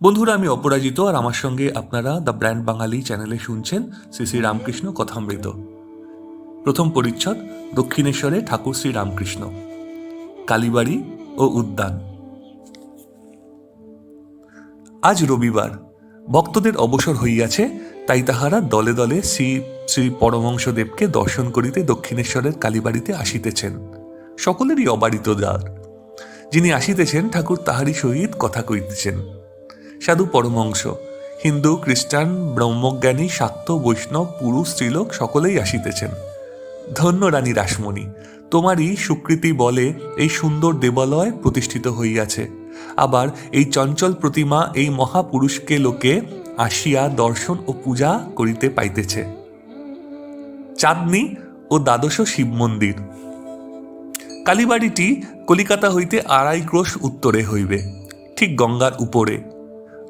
বন্ধুরা, আমি অপরাজিত আর আমার সঙ্গে আপনারা দ্য ব্র্যান্ড বাঙালি চ্যানেলে শুনছেন শ্রী শ্রী রামকৃষ্ণ কথামৃত। প্রথম পরিচ্ছদ, দক্ষিণেশ্বরে ঠাকুর শ্রী রামকৃষ্ণ। কালীবাড়ি ও উদ্যান। আজ রবিবার। ভক্তদের অবসর হইয়াছে, তাই তাহারা দলে দলে শ্রী শ্রী পরমংশদেবকে দর্শন করিতে দক্ষিণেশ্বরের কালীবাড়িতে আসিতেছেন। সকলেরই অবারিত দ্বার। যিনি আসিতেছেন, ঠাকুর তাহারই সহিত কথা কইতেছেন। সাধু পরমংশ হিন্দু, খ্রিস্টান, ব্রহ্মজ্ঞানী, শাক্ত, বৈষ্ণব, পুরুষ, স্ত্রীলোক সকলেই আসিতেছেন। ধন্য রানী রাসমণি তোমারই সুকৃতি বলে এই সুন্দর দেবালয় প্রতিষ্ঠিত হইয়াছে। আবার এই চঞ্চল প্রতিমা এই মহাপুরুষকে লোকে আসিয়া দর্শন ও পূজা করিতে পাইতেছে। চাঁদনি ও দ্বাদশ শিব মন্দির। কালীবাড়িটি কলিকাতা হইতে আড়াই ক্রোশ উত্তরে হইবে, ঠিক গঙ্গার উপরে।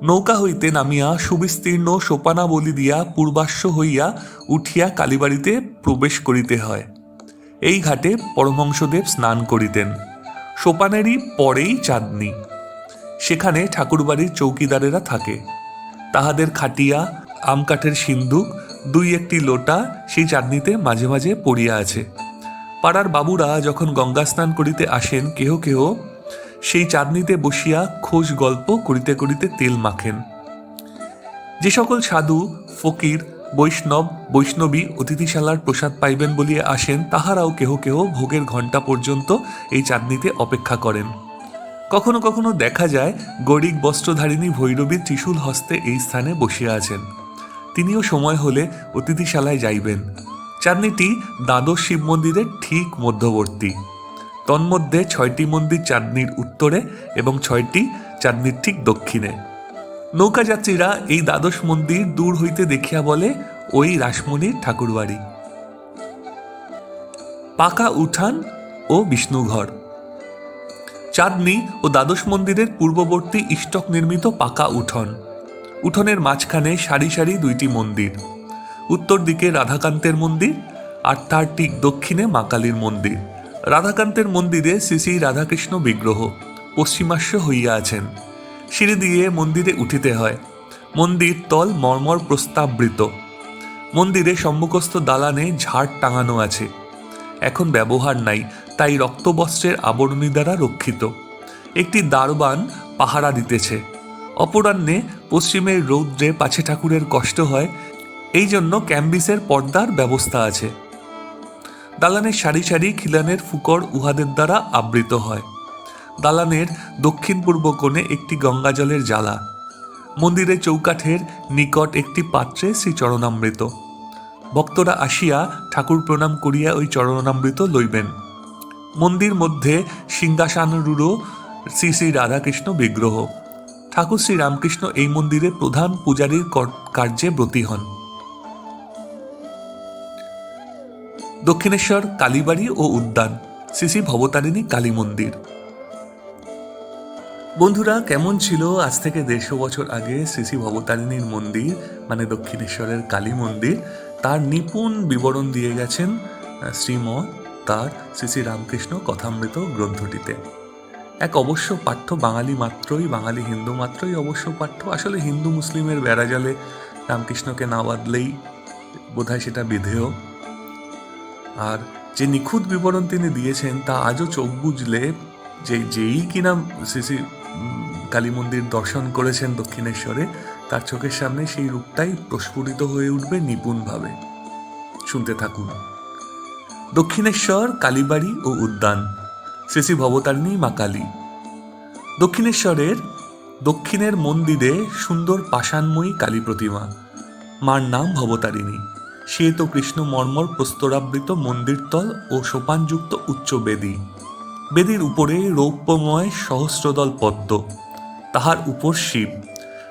নৌকা হইতে নামিয়া সুবিস্তীর্ণ সোপানাবলি দিয়া পূর্বাশ্ব হইয়া উঠিয়া কালীবাড়িতে প্রবেশ করিতে হয়। এই ঘাটে পরমহংসদেব স্নান করিতেন। সোপানেরই পরেই চাঁদনি। সেখানে ঠাকুরবাড়ির চৌকিদারেরা থাকে। তাহাদের খাটিয়া, আম কাঠের সিন্দুক, দুই একটি লোটা সেই চাঁদনিতে মাঝে মাঝে পড়িয়া আছে। পাড়ার বাবুরা যখন গঙ্গা স্নান করিতে আসেন, কেহ কেহ সেই চাঁদনিতে বসিয়া খোঁজ গল্প করিতে করিতে তেল মাখেন। যে সকল সাধু, ফকির, বৈষ্ণব, বৈষ্ণবী অতিথিশালার প্রসাদ পাইবেন বলিয়া আসেন, তাহারাও কেহ কেহ ভোগের ঘণ্টা পর্যন্ত এই চাঁদনিতে অপেক্ষা করেন। কখনো কখনো দেখা যায় গরিব বস্ত্রধারিণী ভৈরবীর ত্রিশূল হস্তে এই স্থানে বসিয়া আছেন। তিনিও সময় হলে অতিথিশালায় যাইবেন। চাঁদনিটি দ্বাদশ শিব মন্দিরের ঠিক মধ্যবর্তী। তন্মধ্যে ছয়টি মন্দির চাঁদনির উত্তরে এবং ছয়টি চাঁদনির ঠিক দক্ষিণে। নৌকাযাত্রীরা এই দ্বাদশ মন্দির দূর হইতে দেখিয়া বলে, ওই রাসমণির ঠাকুরবাড়ি। পাকা উঠান ও বিষ্ণুঘর। চাঁদনি ও দ্বাদশ মন্দিরের পূর্ববর্তী ইষ্টক নির্মিত পাকা উঠোন। উঠোনের মাঝখানে সারি সারি দুইটি মন্দির। উত্তর দিকে রাধাকান্তের মন্দির আর তার ঠিক দক্ষিণে মা কালীর মন্দির। রাধাকান্তের মন্দিরে শ্রী শ্রী রাধাকৃষ্ণ বিগ্রহ পশ্চিমাস্য হইয়া আছেন। সিঁড়ি দিয়ে মন্দিরে উঠিতে হয়। মন্দির তল মর্মর প্রস্তাবৃত। মন্দিরে সম্মুখস্থ দালানে ঝাড় টাঙানো আছে। এখন ব্যবহার নাই, তাই রক্তবস্ত্রের আবরণী দ্বারা রক্ষিত। একটি দারবান পাহারা দিতেছে। অপরাহ্নে পশ্চিমের রৌদ্রে পাছে ঠাকুরের কষ্ট হয়, এই জন্য ক্যাম্বিসের পর্দার ব্যবস্থা আছে। দালানের সারি সারি খিলানের ফুকর উহাদের দ্বারা আবৃত হয়। দালানের দক্ষিণ পূর্ব কোণে একটি গঙ্গাজলের জ্বালা। মন্দিরের চৌকাঠের নিকট একটি পাত্রে শ্রী চরণামৃত ভক্তরা আসিয়া ঠাকুর প্রণাম করিয়া ওই চরণামৃত লইবেন। মন্দির মধ্যে সিংহাসানুরূঢ় শ্রী শ্রী রাধাকৃষ্ণ বিগ্রহ। ঠাকুর শ্রী রামকৃষ্ণ এই মন্দিরে প্রধান পূজারীর কর- কার্যে ব্রতী হন। দক্ষিণেশ্বর, কালীবাড়ি ও উদ্যান। শ্রী ভবতারিণী কালী মন্দির। বন্ধুরা, কেমন ছিল আজ থেকে দেড়শো বছর আগে শ্রী ভবতারিণীর মন্দির মানে দক্ষিণেশ্বরের কালী মন্দির? তার নিপুণ বিবরণ দিয়ে গেছেন শ্রীম তার শ্রী রামকৃষ্ণ কথামৃত গ্রন্থটিতে। এক অবশ্য পাঠ্য বাঙালি মাত্রই, বাঙালি হিন্দু মাত্রই অবশ্য পাঠ্য। আসলে হিন্দু মুসলিমের বেড়াজালে রামকৃষ্ণকে না বাঁধলেই বোধহয় সেটা বিধেয়। আর যে নিখুঁত বিবরণ তিনি দিয়েছেন, তা আজও চোখ বুঝলে যে যেই কিনা শ্রী কালী মন্দির দর্শন করেছেন দক্ষিণেশ্বরে, তার চোখের সামনে সেই রূপটাই প্রস্ফুটিত হয়ে উঠবে নিপুণভাবে। শুনতে থাকুন। দক্ষিণেশ্বর, কালীবাড়ি ও উদ্যান। শ্রী শ্রী ভবতারিণী, মা কালী। দক্ষিণেশ্বরের, দক্ষিণের মন্দিরে সুন্দর পাষাণময়ী কালী প্রতিমা। মার নাম ভবতারিণী। শ্বেত কৃষ্ণ মর্মর প্রস্তরাবৃত মন্দিরতল ও সোপানযুক্ত উচ্চ বেদী। বেদির উপরে রৌপ্যময় সহস্রদল পদ্ম। তাহার উপর শিব।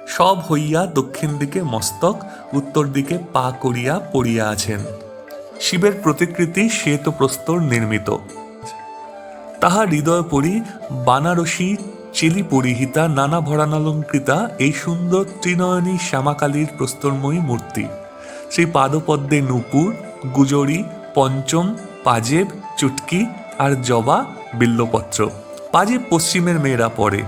সব হইয়া দক্ষিণ দিকে মস্তক, উত্তর দিকে পা করিয়া পড়িয়া আছেন। শিবের প্রতিকৃতি শ্বেত প্রস্তর নির্মিত। তাহা হৃদয় পরি বানারসী, চিলি পরিহিতা, নানা ভরানালঙ্কৃতা এই সুন্দর ত্রিনয়নী শ্যামাকালীর প্রস্তরময়ী মূর্তি। সেই পাদপদ্মে নূপুর, গুজরি, পঞ্চম, পাজেব, চুটকি আর জবা বিল্লপত্র। পাজেব পশ্চিমের মেয়েরা পড়ে।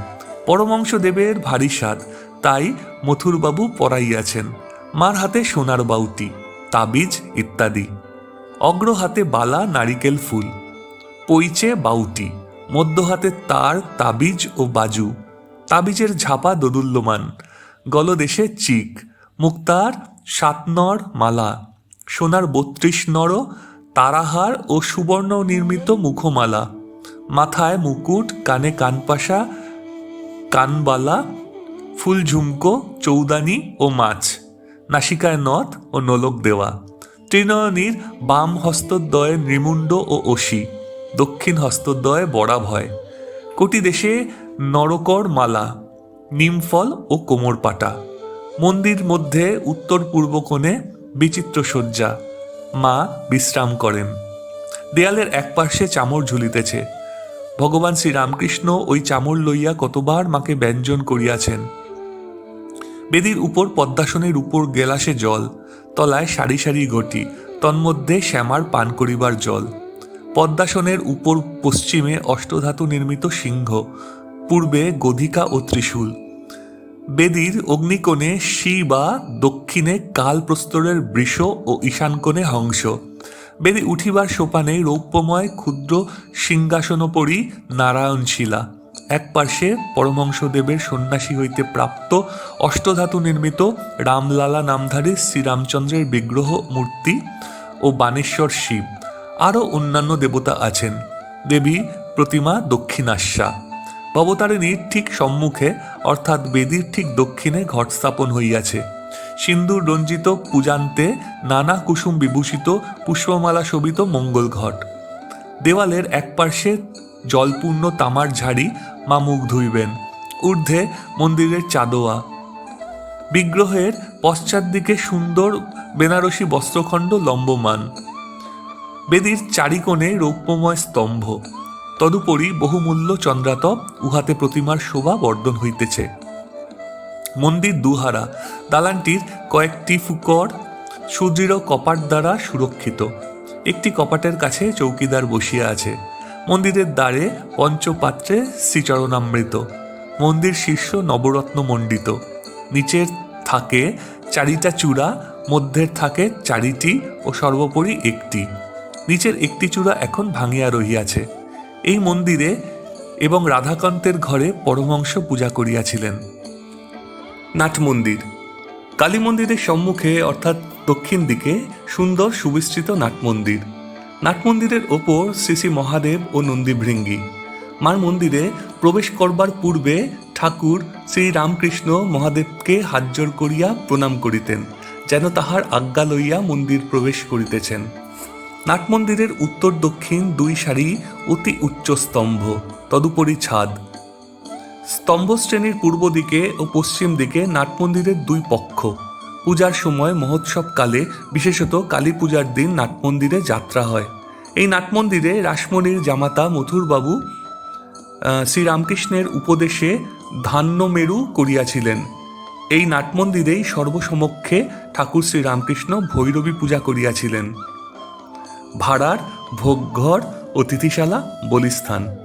পরমংশ দেবের ভারী স্বাদ, তাই মথুরবাবু পরাইয়াছেন মার হাতে সোনার বাউটি তাবিজ ইত্যাদি। অগ্র হাতে বালা, নারিকেল ফুল। পইচে বাউটি মধ্য হাতে তার, তাবিজ ও বাজু। তাবিজের ঝাপা দোদুল্যমান। গলদেশে চিক, মুক্তার সাতনর মালা, সোনার বত্রিশ নর, তারাহার ও সুবর্ণ নির্মিত মুখমালা। মাথায় মুকুট, কানে কানপাশা, কানবালা, ফুল ঝুমকো, চৌদানি ও মাছ, নাসিকায় নথ ও নোলক দেওয়া। ত্রিনয়নীর বাম হস্তদ্বয়ে নৃমুণ্ড ও অসি দক্ষিণ হস্তদ্বয়ে বড়া ভয় কোটি দেশে নরকর মালা, নিমফল ও কোমর পাটা মন্দির মধ্যে উত্তর পূর্ব কোণে বিচিত্র শয্যা। মা বিশ্রাম করেন। দেয়ালের এক পার্শ্বে চামর ঝুলিতেছে। ভগবান শ্রীরামকৃষ্ণ ওই চামর লইয়া কতবার মাকে ব্যঞ্জন করিয়াছেন। বেদির উপর পদ্মাসনের উপর গেলাসে জল, তলায় সারি সারি ঘটি, তন্মধ্যে শ্যামার পান করিবার জল। পদ্মাসনের উপর পশ্চিমে অষ্টধাতু নির্মিত সিংহ, পূর্বে গধিকা ও ত্রিশূল। বেদির অগ্নিকোণে শিবা দক্ষিণে কাল প্রস্তরের বৃষ ও ঈশানকোণে হংস। বেদি উঠিবার সোপানে রৌপ্যময় ক্ষুদ্র সিংহাসনোপরি নারায়ণশিলা। এক পার্শ্বে পরমংশদেবের সন্ন্যাসী হইতে প্রাপ্ত অষ্টধাতু নির্মিত রামলালা নামধারী শ্রীরামচন্দ্রের বিগ্রহ মূর্তি ও বানেশ্বর শিব। আরও অন্যান্য দেবতা আছেন। দেবী প্রতিমা দক্ষিণাস্যা ভবতারিণীর ঠিক সম্মুখে অর্থাৎ বেদির ঠিক দক্ষিণে ঘট স্থাপন হইয়াছে। সিন্দুর রঞ্জিত পূজান্তে নানা কুসুম বিভূষিত পুষ্পমালা শোভিত মঙ্গল ঘট। দেওয়ালের এক পার্শ্বে জলপূর্ণ তামার ঝাড়ি মা মুখ ধুইবেন। ঊর্ধ্বে মন্দিরের চাদোয়া। বিগ্রহের পশ্চাৎ দিকে সুন্দর বেনারসি বস্ত্রখণ্ড লম্বমান। বেদির চারিকোণে রৌপ্যময় স্তম্ভ। তদুপরি বহুমূল্য চন্দ্রাতপ উহাতে প্রতিমার শোভা বর্ধন হইতেছে। মন্দির দুহারা, দালানটির কয়েকটি ফুকর সুদৃঢ় কপাট দ্বারা সুরক্ষিত। একটি কপাটের কাছে চৌকিদার বসিয়া আছে। মন্দিরের দ্বারে পঞ্চপাত্রে শ্রীচরণামৃত। মন্দির শীর্ষ নবরত্ন মণ্ডিত। নিচের থাকে চারিটা চূড়া, মধ্যের থাকে চারিটি ও সর্বোপরি একটি। নিচের একটি চূড়া এখন ভাঙিয়া রহিয়াছে। এই মন্দিরে এবং রাধাকান্তের ঘরে পরমংশ পূজা করিয়াছিলেন। নাট মন্দির। কালী মন্দিরের সম্মুখে, অর্থাৎ দক্ষিণ দিকে, সুন্দর সুবিস্তৃত নাট মন্দির। নাট মন্দিরের ওপর শ্রী শ্রী মহাদেব ও নন্দীভৃঙ্গি। মার মন্দিরে প্রবেশ করবার পূর্বে ঠাকুর শ্রী রামকৃষ্ণ মহাদেবকে হাতজোড় করিয়া প্রণাম করিতেন, যেন তাহার আজ্ঞা লইয়া মন্দির প্রবেশ করিতেছেন। নাট মন্দিরের উত্তর দক্ষিণ দুই সারি অতি উচ্চ স্তম্ভ, তদুপরি ছাদ। স্তম্ভ শ্রেণির পূর্ব দিকে ও পশ্চিম দিকে নাটমন্দিরের দুই পক্ষ। পূজার সময় মহোৎসবকালে বিশেষত কালী পূজার দিন নাটমন্দিরে যাত্রা হয়। এই নাটমন্দিরে রাসমণির জামাতা মথুরবাবু শ্রীরামকৃষ্ণের উপদেশে ধান্যমেরু করিয়াছিলেন। এই নাটমন্দিরেই সর্বসমক্ষে ঠাকুর শ্রীরামকৃষ্ণ ভৈরবী পূজা করিয়াছিলেন। ভাড়ার, ভোগঘর অতিথিশালা বলিস্থান।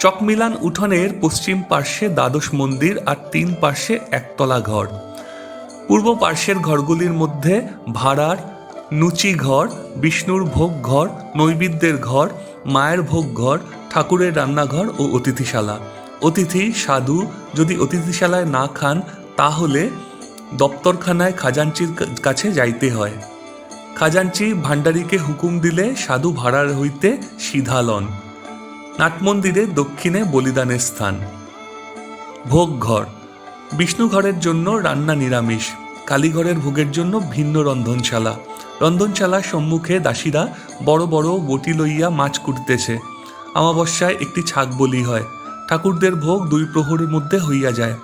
চকমিলান উঠোনের পশ্চিম পার্শ্বে দ্বাদশ মন্দির আর তিন পার্শ্বে একতলা ঘর। পূর্ব পার্শ্বের ঘরগুলির মধ্যে ভাড়ার, নুচি ঘর, বিষ্ণুর ভোগ ঘর নৈবেদ্যের ঘর, মায়ের ভোগ ঘর ঠাকুরের রান্নাঘর ও অতিথিশালা। অতিথি, সাধু যদি অতিথিশালায় না খান, তাহলে দপ্তরখানায় খাজাঞ্চির কাছে যাইতে হয়। খাজাঞ্চি ভাণ্ডারীকে হুকুম দিলে সাধু ভাড়ার হইতে সিধালন। নাটমন্দিরে দক্ষিণে বলিদানের স্থান। ভোগঘর। বিষ্ণুঘরের জন্য রান্না নিরামিষ। কালীঘরের ভোগের জন্য ভিন্ন রন্ধনশালা। রন্ধনশালার সম্মুখে দাসীরা বড় বড় বটি লইয়া মাছ কুটতেছে। অমাবস্যায় একটি ছাগ বলি হয়। ঠাকুরদের ভোগ দুই প্রহরের মধ্যে হইয়া যায়।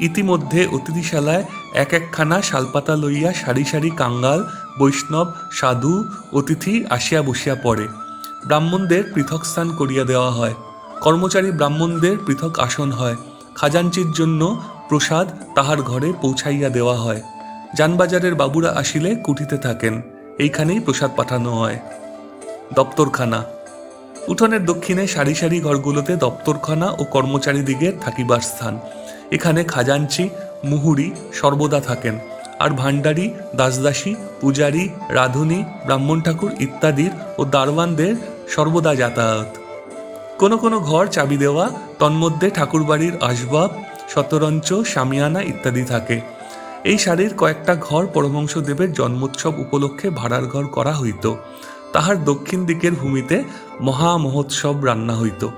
ইতিমধ্যে অতিথিশালায় এক একখানা শালপাতা লইয়া সারি সারি কাঙ্গাল বৈষ্ণব, সাধু, অতিথি আসিয়া বসিয়া পড়ে। ব্রাহ্মণদের পৃথক স্থান করিয়া দেওয়া হয়। কর্মচারী ব্রাহ্মণদের পৃথক আসন হয়। খাজাঞ্চির জন্য প্রসাদ তাহার ঘরে পৌঁছাইয়া দেওয়া হয়। যানবাজারের বাবুরা আসিলে কুঠিতে থাকেন। এইখানেই প্রসাদ পাঠানো হয়। দপ্তরখানা। উঠোনের দক্ষিণে সারি সারি ঘরগুলোতে দপ্তরখানা ও কর্মচারীদিগের থাকিবার স্থান। এখানে খাজাঞ্চি, মুহুরি সর্বদা থাকেন। আর ভাণ্ডারী, দাসদাসী, পূজারী, রাধুনী, ব্রাহ্মণ ঠাকুর ইত্যাদির ও দারওয়ানদের সর্বদা যাতায়াত। কোনো কোনো ঘর চাবি দেওয়া, তন্মধ্যে ঠাকুরবাড়ির আসবাব, শতরঞ্চ শামিয়ানা ইত্যাদি থাকে। এই শাড়ির কয়েকটা ঘর পরমংশদেবের জন্মোৎসব উপলক্ষে ভাড়ার ঘর করা হইত। তাহার দক্ষিণ দিকের ভূমিতে মহা মহোৎসব রান্না হইত।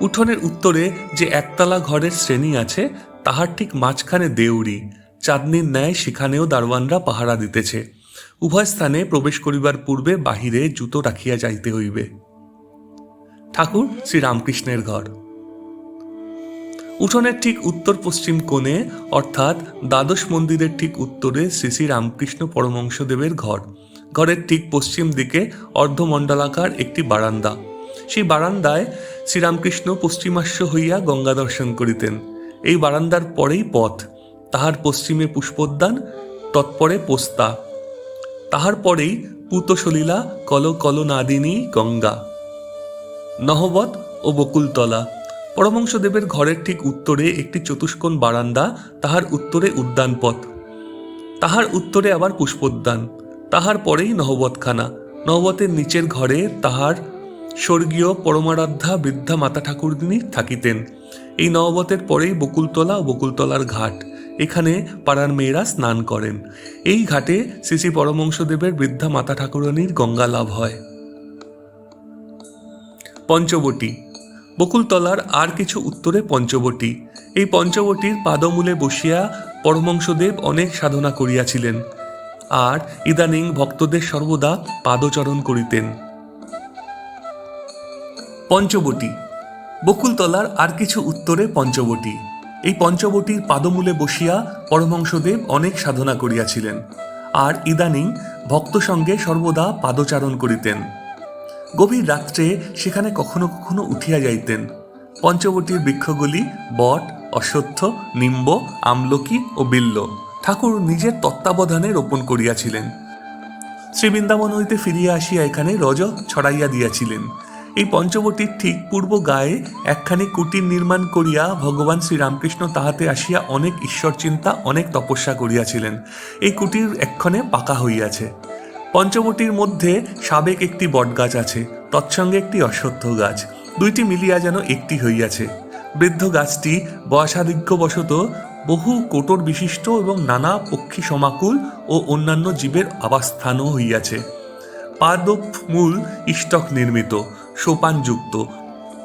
উঠোনের উত্তরে যে একতলা ঘরের শ্রেণি আছে তাহার ঠিক মাঝখানে দেউড়ি চাঁদনির ন্যায় সেখানেও দারোয়ানরা পাহারা দিতেছে। উভয় স্থানে প্রবেশ করিবার পূর্বে বাহিরে জুতো রাখিয়া যাইতে হইবে। ঠাকুর শ্রী রামকৃষ্ণের ঘর। উঠোনের ঠিক উত্তর পশ্চিম কোণে, অর্থাৎ দ্বাদশ মন্দিরের ঠিক উত্তরে শ্রী শ্রী রামকৃষ্ণ পরমংশদেবের ঘর। ঘরের ঠিক পশ্চিম দিকে অর্ধমণ্ডলাকার একটি বারান্দা। সেই বারান্দায় শ্রীরামকৃষ্ণ পশ্চিমাস্য হইয়া গঙ্গা দর্শন করিতেন। এই বারান্দার পরেই পথ। তাহার পশ্চিমে পুষ্পোদ্যান, তৎপরে পোস্তা। তাহার পরেই পুতসলীলা কল কলনাদিনী গঙ্গা। নহবত ও বকুলতলা। পরমংশদেবের ঘরের ঠিক উত্তরে একটি চতুষ্কোণ বারান্দা, তাহার উত্তরে উদ্যানপথ। তাহার উত্তরে আবার পুষ্পোদ্যান। তাহার পরেই নহবতখানা নহবতের নিচের ঘরে তাহার স্বর্গীয় পরমারাধ্যা বৃদ্ধা মাতা ঠাকুরদিনী থাকিতেন। এই নহবতের পরেই বকুলতলা ও বকুলতলার ঘাট। এখানে পাড়ার মেয়েরা স্নান করেন। এই ঘাটে শ্রী শ্রী পরমংশদেবের বৃদ্ধা মাতা ঠাকুরানীর গঙ্গা লাভ হয়। পঞ্চবটী। বকুলতলার আর কিছু উত্তরে পঞ্চবটী। এই পঞ্চবটির পাদমূলে বসিয়া পরমংশদেব অনেক সাধনা করিয়াছিলেন। আর ইদানিং ভক্তদের সর্বদা পাদচরণ করিতেন। পঞ্চবটী। বকুলতলার আর কিছু উত্তরে পঞ্চবটী। এই পঞ্চবটির পাদমূলে বসিয়া পরমংশদেব অনেক সাধনা করিয়াছিলেন। আর ইদানিং ভক্ত সঙ্গে সর্বদা পাদচারণ করিতেন। গভীর রাত্রে সেখানে কখনো কখনো উঠিয়া যাইতেন। পঞ্চবটির বৃক্ষগুলি বট, অশ্বত্থ, নিম্ব, আমলকি ও বিল্ল ঠাকুর নিজের তত্ত্বাবধানে রোপণ করিয়াছিলেন। শ্রীবৃন্দাবন হইতে ফিরিয়া আসিয়া এখানে রজ ছড়াইয়া দিয়াছিলেন। এই পঞ্চবটির ঠিক পূর্ব গায়ে একখানি কুটির নির্মাণ করিয়া ভগবান শ্রীরামকৃষ্ণ তাহাতে আসিয়া অনেক ঈশ্বর চিন্তা, অনেক তপস্যা করিয়াছিলেন। এই কুটির এক্ষণে পাকা হইয়াছে। পঞ্চবটির মধ্যে সাবেক একটি বটগাছ আছে, তৎসঙ্গে একটি অশ্বত্থ গাছ। দুইটি মিলিয়া যেন একটি হইয়াছে। বৃদ্ধ গাছটি বয়সাধিক্যবশত বহু কোটর বিশিষ্ট এবং নানা পক্ষী সমাকুল ও অন্যান্য জীবের আবাসস্থানও হইয়াছে। পাদপ মূল ইষ্টক নির্মিত। সোপানযুক্ত।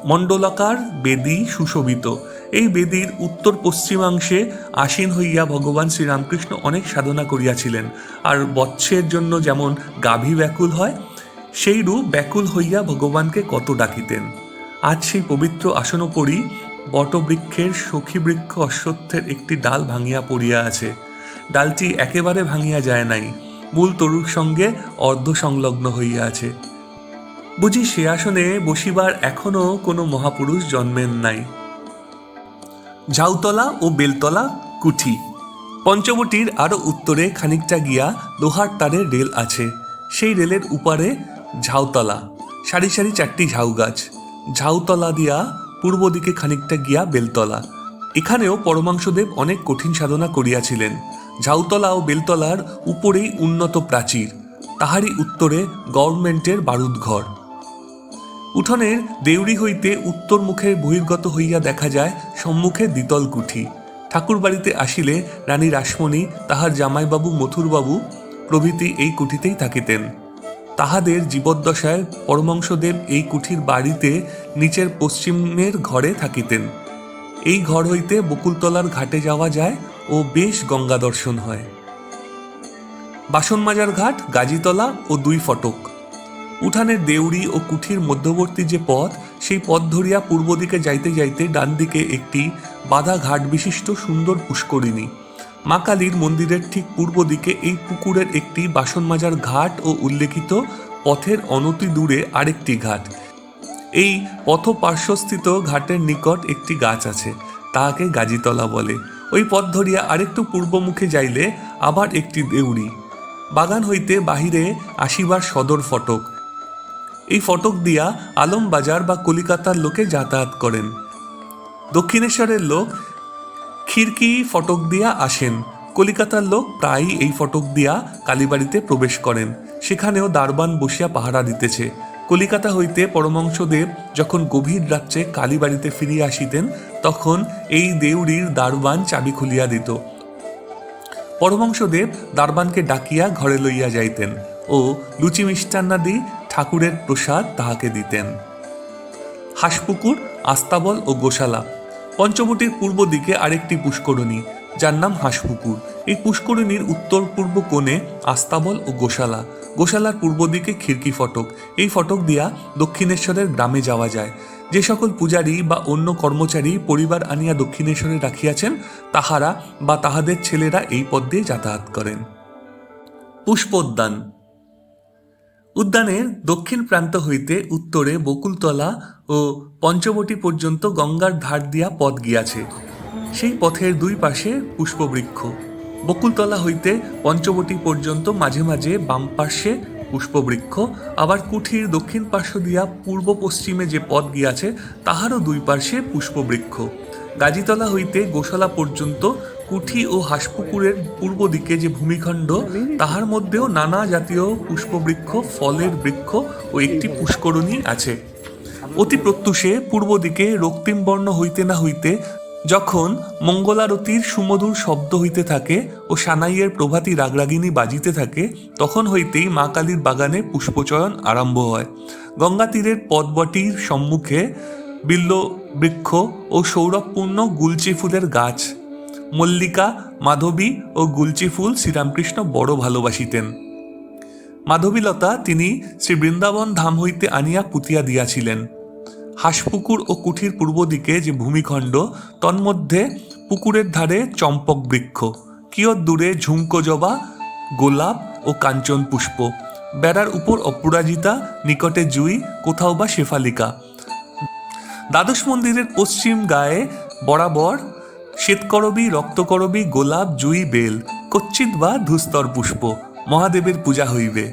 মণ্ডলাকার বেদী সুশোভিত। এই বেদীর উত্তর পশ্চিমাংশে আসীন হইয়া ভগবান শ্রীরামকৃষ্ণ অনেক সাধনা করিয়াছিলেন। আর বৎসের জন্য যেমন গাভী ব্যাকুল হয়, সেইরূপ ব্যাকুল হইয়া ভগবানকে কত ডাকিতেন। আজ সেই পবিত্র আসনোপরি বটবৃক্ষের সখীবৃক্ষ অশ্বত্থের একটি ডাল ভাঙিয়া পড়িয়া আছে। ডালটি একেবারে ভাঙিয়া যায় নাই। মূল তরুর সঙ্গে অর্ধ সংলগ্ন হইয়া আছে। বুঝি সে আসনে বসিবার এখনও কোনো মহাপুরুষ জন্মেন নাই। ঝাউতলা ও বেলতলা কুঠি। পঞ্চবটির আরও উত্তরে খানিকটা গিয়া লোহার তারের রেল আছে। সেই রেলের উপারে ঝাউতলা। সারি সারি চারটি ঝাউ গাছ। ঝাউতলা দিয়া পূর্ব দিকে খানিকটা গিয়া বেলতলা। এখানেও পরমাংশদেব অনেক কঠিন সাধনা করিয়াছিলেন। ঝাউতলা ও বেলতলার উপরেই উন্নত প্রাচীর। তাহারই উত্তরে গভর্নমেন্টের বারুদঘর। উঠোনের দেউড়ি হইতে উত্তর মুখে বহির্গত হইয়া দেখা যায় সম্মুখে দ্বিতল কুঠি। ঠাকুর বাড়িতে আসিলে রানী রাসমণি, তাহার জামাইবাবু মথুরবাবু প্রভৃতি এই কুঠিতেই থাকিতেন। তাহাদের জীবদ্দশায় পরমংশদেব এই কুঠির বাড়িতে নিচের পশ্চিমের ঘরে থাকিতেন। এই ঘর হইতে বকুলতলার ঘাটে যাওয়া যায় ও বেশ গঙ্গা দর্শন হয়। বাসনমাজার ঘাট, গাজীতলা ও দুই ফটক। উঠানের দেউড়ি ও কুঠির মধ্যবর্তী যে পথ, সেই পথ ধরিয়া পূর্ব দিকে যাইতে যাইতে ডান দিকে একটি বাধা ঘাট বিশিষ্ট সুন্দর পুষ্করিণী। মা কালীর মন্দিরের ঠিক পূর্ব দিকে এই পুকুরের একটি বাসন মাজার ঘাট ও উল্লেখিত পথের অনতি দূরে আরেকটি ঘাট। এই পথ পার্শ্বস্থিত ঘাটের নিকট একটি গাছ আছে তাহাকে গাজীতলা বলে। ওই পথ ধরিয়া আরেকটু পূর্বমুখে যাইলে আবার একটি দেউড়ি। বাগান হইতে বাহিরে আসিবার সদর ফটক। এই ফটক দিয়া আলমবাজার বা কলিকাতার লোকে যাতায়াত করেন। দক্ষিণেশ্বরের লোক খিড়কি ফটক দিয়া আসেন। কলিকাতার লোক প্রায়ই এই ফটক দিয়া কালীবাড়িতে প্রবেশ করেন। সেখানেও দারবান বসিয়া পাহারা দিতেছে। কলিকাতা হইতে পরমংশদেব যখন গভীর রাত্রে কালীবাড়িতে ফিরিয়া আসিতেন, তখন এই দেউড়ির দারবান চাবি খুলিয়া দিত। পরমংশদেব দারবানকে ডাকিয়া ঘরে লইয়া যাইতেন ও লুচি মিষ্টান্নাদি ঠাকুরের প্রসাদ তাহাকে দিতেন। হাঁসপুকুর, আস্তাবল ও গোশালা। পঞ্চবটির পূর্ব দিকে আরেকটি পুষ্করণী, যার নাম হাঁসপুকুর। এই পুষ্করিণীর উত্তর পূর্ব কোণে আস্তাবল ও গোশালা। গোশালার পূর্ব দিকে খিড়কি ফটক। এই ফটক দিয়া দক্ষিণেশ্বরের গ্রামে যাওয়া যায়। যে সকল পূজারী বা অন্য কর্মচারী পরিবার আনিয়া দক্ষিণেশ্বরে রাখিয়াছেন, তাহারা বা তাহাদের ছেলেরা এই পথ দিয়ে যাতায়াত করেন। পুষ্পোদ্যান উদ্যানের দক্ষিণ প্রান্ত হইতে উত্তরে বকুলতলা ও পঞ্চবটি পর্যন্ত গঙ্গার ধার দিয়া পথ গিয়াছে। সেই পথের দুই পাশে পুষ্পবৃক্ষ। বকুলতলা হইতে পঞ্চবটি পর্যন্ত মাঝে মাঝে বাম পার্শ্বে পুষ্পবৃক্ষ, আবার কুঠির দক্ষিণ পার্শ্ব দিয়া পূর্ব পশ্চিমে যে পথ গিয়াছে, তাহারও দুই পার্শ্বে পুষ্পবৃক্ষ। গাজীতলা হইতে গোশালা পর্যন্ত কুঠি ও হাঁসপুকুরের পূর্ব দিকে যে ভূমিখণ্ড, তাহার মধ্যেও নানা জাতীয় পুষ্পবৃক্ষ, ফলের বৃক্ষ ও একটি পুষ্করণী আছে। অতি প্রত্যুষে পূর্ব দিকে রক্তিম বর্ণ হইতে না হইতে, যখন মঙ্গলারতির সুমধুর শব্দ হইতে থাকে ও সানাইয়ের প্রভাতী রাগরাগিনী বাজিতে থাকে, তখন হইতেই মা কালীর বাগানে পুষ্পচয়ন আরম্ভ হয়। গঙ্গা তীরের পদবটির সম্মুখে বিল্ল বৃক্ষ ও সৌরভপূর্ণ গুলচি ফুলের গাছ। মল্লিকা, মাধবী ও গুলচি ফুল শ্রীরামকৃষ্ণ বড় ভালোবাসিতেন। মাধবীলতা তিনি শ্রী বৃন্দাবন ধাম হইতে আনিয়া পুতিয়া দিয়াছিলেন। হাঁসপুকুর ও কুঠির পূর্ব দিকে যে ভূমিখণ্ড, তন্মধ্যে পুকুরের ধারে চম্পক বৃক্ষ, কিয়ৎ দূরে ঝুমকো জবা, গোলাপ ও কাঞ্চন পুষ্প। বেড়ার উপর অপরাজিতা, নিকটে জুই, কোথাও বা শেফালিকা। দ্বাদশ মন্দিরের পশ্চিম গায়ে বরাবর শ্বেতকরবী রক্তকরবী, গোলাপ, জুই, বেল, কচ্ছিত বা ধূস্তর পুষ্প মহাদেবের পূজা হইবে।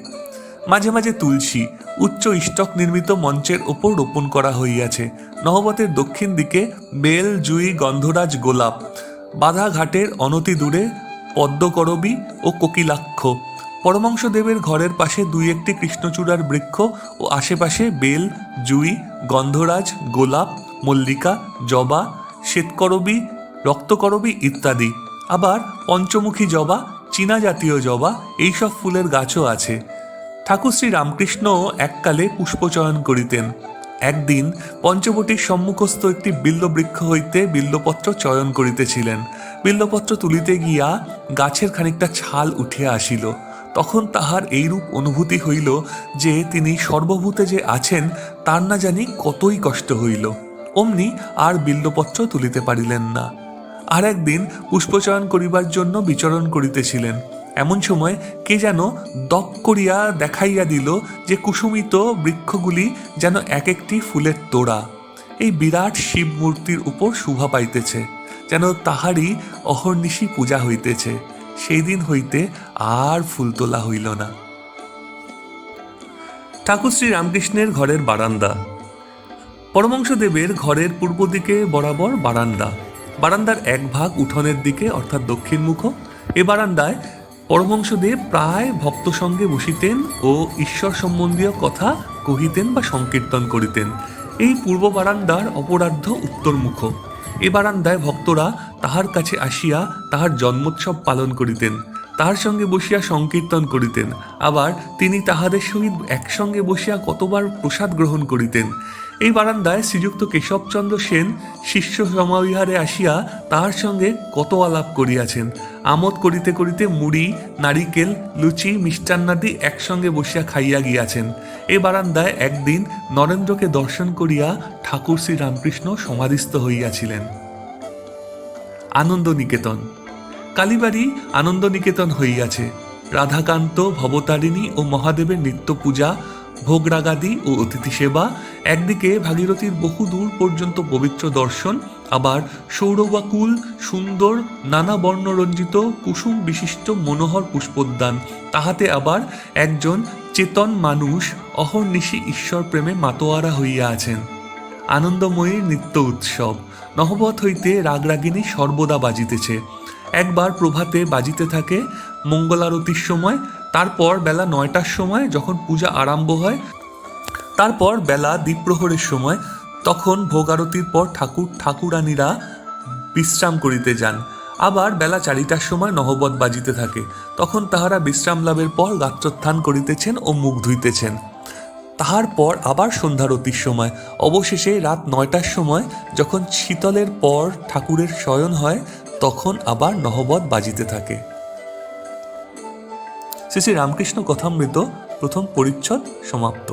মাঝে মাঝে তুলসী, উচ্চ ইষ্টক নির্মিত মঞ্চের ওপর রোপণ করা হইয়াছে। নহবতের দক্ষিণ দিকে বেল, জুই, গন্ধরাজ গোলাপ বাধা ঘাটের অনতি দূরে পদ্মকরবী ও কোকিলাক্ষ। পরমাংশদেবের ঘরের পাশে দুই একটি কৃষ্ণচূড়ার বৃক্ষ ও আশেপাশে বেল, জুই, গন্ধরাজ, গোলাপ, মল্লিকা, জবা শ্বেতকরবী রক্তকরবী ইত্যাদি। আবার পঞ্চমুখী জবা, চীনা জাতীয় জবা, এইসব ফুলের গাছও আছে। ঠাকুর শ্রী রামকৃষ্ণ এককালে পুষ্পচয়ন করিতেন। একদিন পঞ্চবটির সম্মুখস্থ একটি বিল্লবৃক্ষ হইতে বিল্লপত্র চয়ন করিতেছিলেন। বিল্লপত্র তুলিতে গিয়া গাছের খানিকটা ছাল উঠিয়া আসিল। তখন তাহার এইরূপ অনুভূতি হইল যে তিনি সর্বভূতে যে আছেন, তার না জানি কতই কষ্ট হইল। অমনি আর বিল্লপত্র তুলিতে পারিলেন না। আর একদিন পুষ্পচয়ন করিবার জন্য বিচরণ করিতেছিলেন। এমন সময় কে যেন দপ করিয়া দেখাইয়া দিল যে কুসুমিত বৃক্ষগুলি যেন এক একটি ফুলের তোড়া। এই বিরাট শিব মূর্তির উপর শোভা পাইতেছে, যেন তাহারই অহর্নিশি পূজা হইতেছে। সেই দিন হইতে আর ফুল তোলা হইল না। ঠাকুর শ্রী রামকৃষ্ণের ঘরের বারান্দা। পরমংশদেবের ঘরের পূর্ব দিকে বরাবর বারান্দা। বারান্দার এক ভাগ উঠোনের দিকে, অর্থাৎ দক্ষিণ মুখ, এ বারান্দায় পরমংশদেব প্রায় ভক্ত সঙ্গে বসিতেন ও ঈশ্বর সম্বন্ধীয় কথা কহিতেন বা সংকীর্তন করিতেন। এই পূর্ব বারান্দার অপরার্ধ উত্তরমুখ এ বারান্দায় ভক্তরা তাহার কাছে আসিয়া তাহার জন্মোৎসব পালন করিতেন, তাহার সঙ্গে বসিয়া সংকীর্তন করিতেন, আবার তিনি তাহাদের সহিত একসঙ্গে বসিয়া কতবার প্রসাদ গ্রহণ করিতেন। এই বারান্দায় শ্রীযুক্ত কেশবচন্দ্র সেন শিষ্য সমাবিহারে আসিয়া তাহার সঙ্গে কত আলাপ করিয়াছেন। আমোদ করিতে করিতে মুড়ি, নারিকেল, লুচি, মিষ্টান্নাদি একসঙ্গে বসিয়া খাইয়া গিয়াছেন। এ বারান্দায় একদিন নরেন্দ্রকে দর্শন করিয়া ঠাকুর শ্রী রামকৃষ্ণ সমাধিস্থ হইয়াছিলেন। আনন্দ নিকেতন কালীবাড়ি আনন্দ নিকেতন হইয়াছে। রাধাকান্ত, ভবতারিণী ও মহাদেবের নিত্য পূজা ভোগরাগাদি ও অতিথি সেবা, একদিকে ভাগীরথীর বহু দূর পর্যন্ত পবিত্র দর্শন, আবার সৌরবাকুল সুন্দর, নানা বর্ণরঞ্জিত, কুসুম বিশিষ্ট মনোহর পুষ্পোদ্যান। তাহাতে আবার একজন চেতন মানুষ, অহর্নিশি ঈশ্বর প্রেমে মাতোয়ারা হইয়া আছেন। আনন্দময়ীর নিত্য উৎসব। নহবত হইতে রাগরাগিনী সর্বদা বাজিতেছে। একবার প্রভাতে বাজিতে থাকে মঙ্গলারতির সময় তারপর বেলা নয়টার সময় যখন পূজা আরম্ভ হয়, তারপর বেলা দ্বীপ্রহরের সময় তখন ভোগ আরতির পর ঠাকুর ঠাকুরানীরা বিশ্রাম করিতে যান। আবার বেলা চারিটার সময় নহবত বাজিতে থাকে। তখন তাহারা বিশ্রাম লাভের পর গাত্রোত্থান করিতেছেন ও মুখ ধুইতেছেন। তাহার পর আবার সন্ধ্যারতির সময়। অবশেষে রাত নয়টার সময় যখন শীতলের পর ঠাকুরের শয়ন হয়, তখন আবার নহবত বাজিতে থাকে। শ্রী শ্রী রামকৃষ্ণ কথামৃত প্রথম পরিচ্ছদ সমাপ্ত।